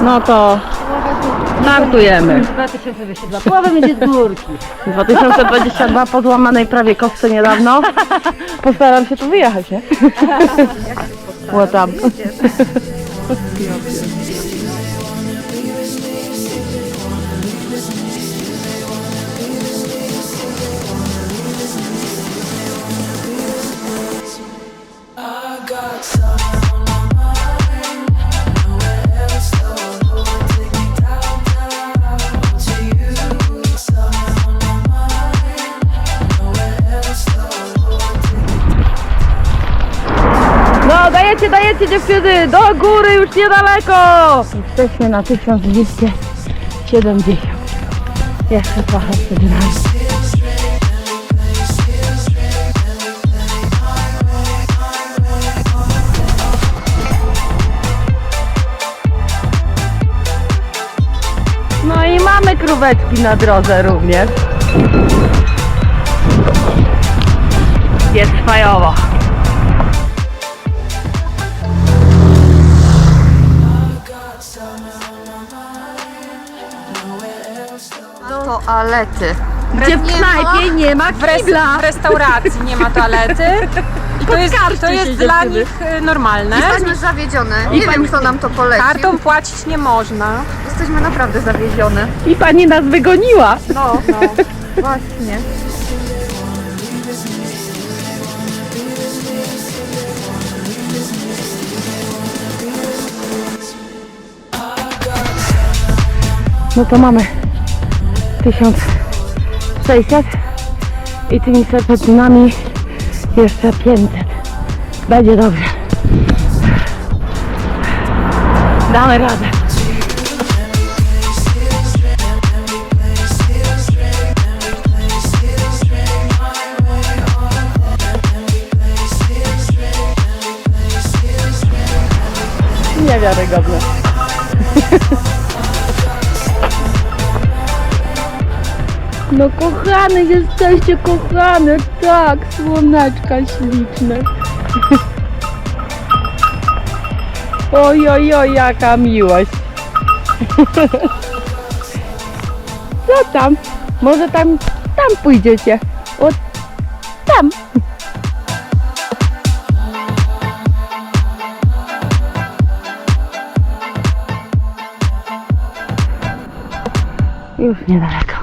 No to startujemy. 2022. Połowa będzie z górki. 2022 po złamanej prawie kostce niedawno. Postaram się tu wyjechać, nie? Łotam. No, dajecie, dajecie dziewczyny, do góry już niedaleko. Jesteśmy na 1270. Jeszcze trochę przed. No i mamy króweczki na drodze również. Jest fajowo. Toalety. Gdzie w knajpie nie ma W, res, kibla. w restauracji nie ma toalety i to jest, to jest się dla dziewczyny. nich y, normalne. Jesteśmy zawiedzione. Nie wiem, kto nam to polecił. Kartą płacić nie można. Jesteśmy naprawdę zawiedzione. I pani nas wygoniła. No, no. Właśnie. No to mamy 1600 i tymi serpentynami jeszcze 500. Będzie dobrze. Damy radę. Niewiarygodne. No kochany, jesteście kochane, tak, słoneczka śliczne. Oj, oj, oj, jaka miłość. Co tam? Może tam, tam pójdziecie. O, tam. Już niedaleko.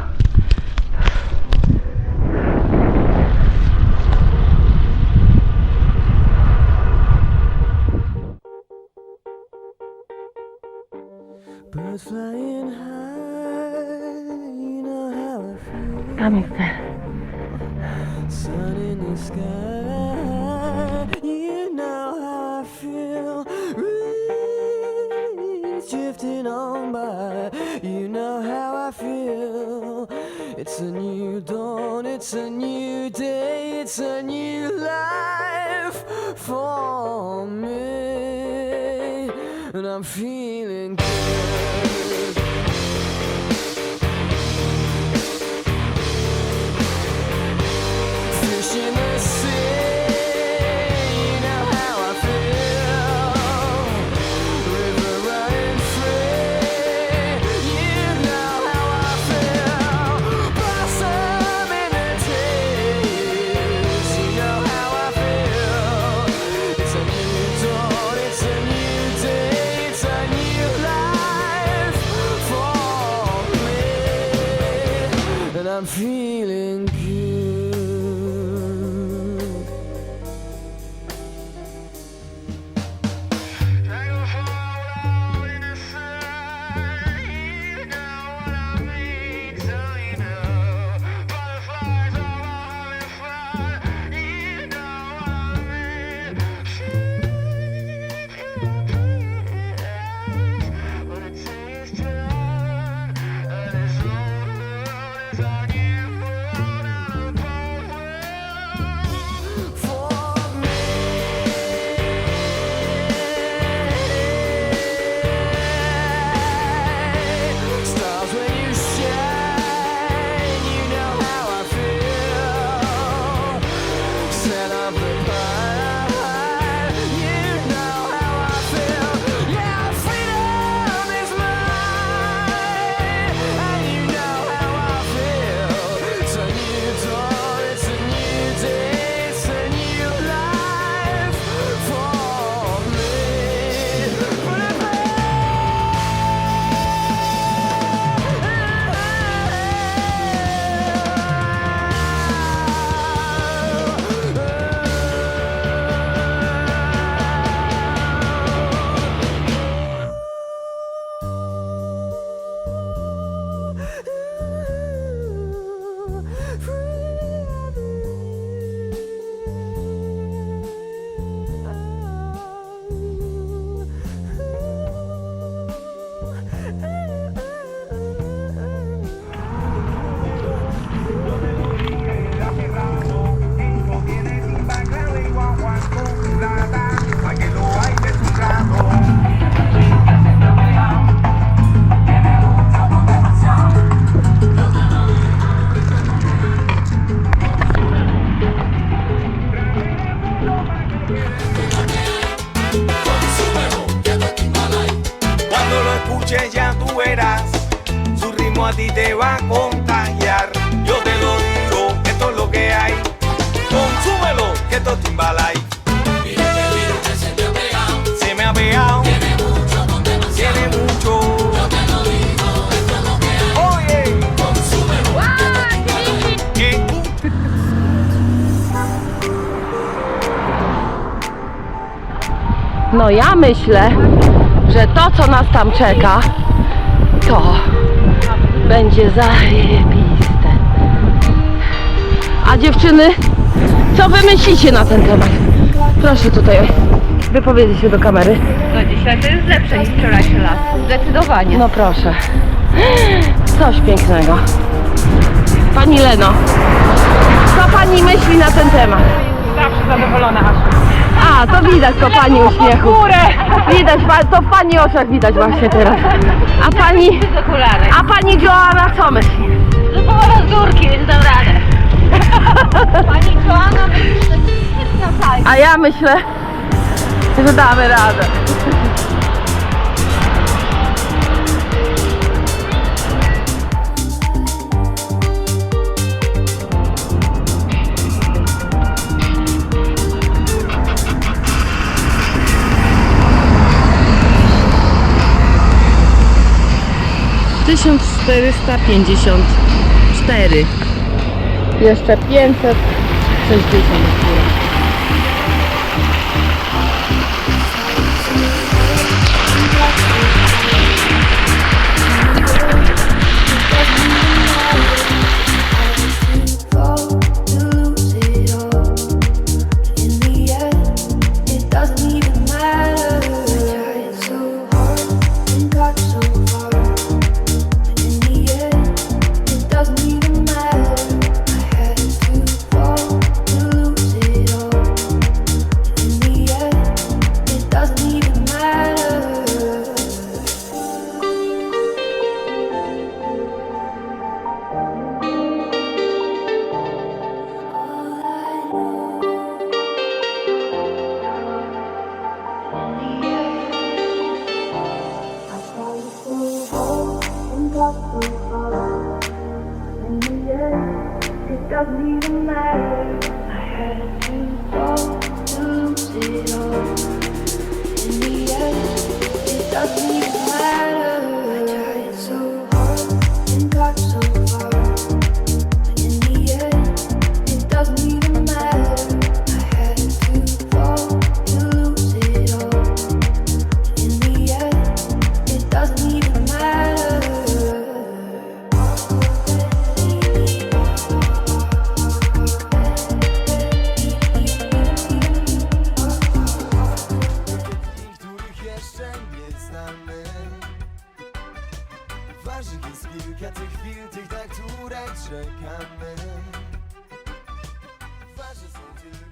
Breeze drifting on by, you know how I feel. It's a new dawn, it's a new day, it's a new life for me, and I'm feeling في Woo! ya tú verás, su ritmo a ti te va a contagiar. Yo te lo digo, esto es lo que hay. Consúmelo, que esto es Timbalay. que se me ha pegado. Se me ha pegado. Tiene mucho. Tiene mucho. Te lo digo, esto es lo que hay. Oye, consúmelo. Wow, que esto es że to co nas tam czeka, to będzie zajebiste. A dziewczyny, co wy myślicie na ten temat? Proszę tutaj wypowiedzieć się do kamery. No dzisiaj to jest lepsze niż wczorajszy las. Zdecydowanie. No proszę. Coś pięknego. Pani Leno, co pani myśli na ten temat? Zawsze zadowolona widać po pani uśmiechu. Widać, pa- to w pani oczach widać właśnie teraz. A pani, a pani Joanna co myśli? No połowa z górki, więc dam radę. Pani Joanna myśli, że jest na sali. A ja myślę, że damy radę. Tysiąc czterysta pięćdziesiąt cztery. Jeszcze pięćset sześćdziesiąt walk so. In the end, it doesn't even matter.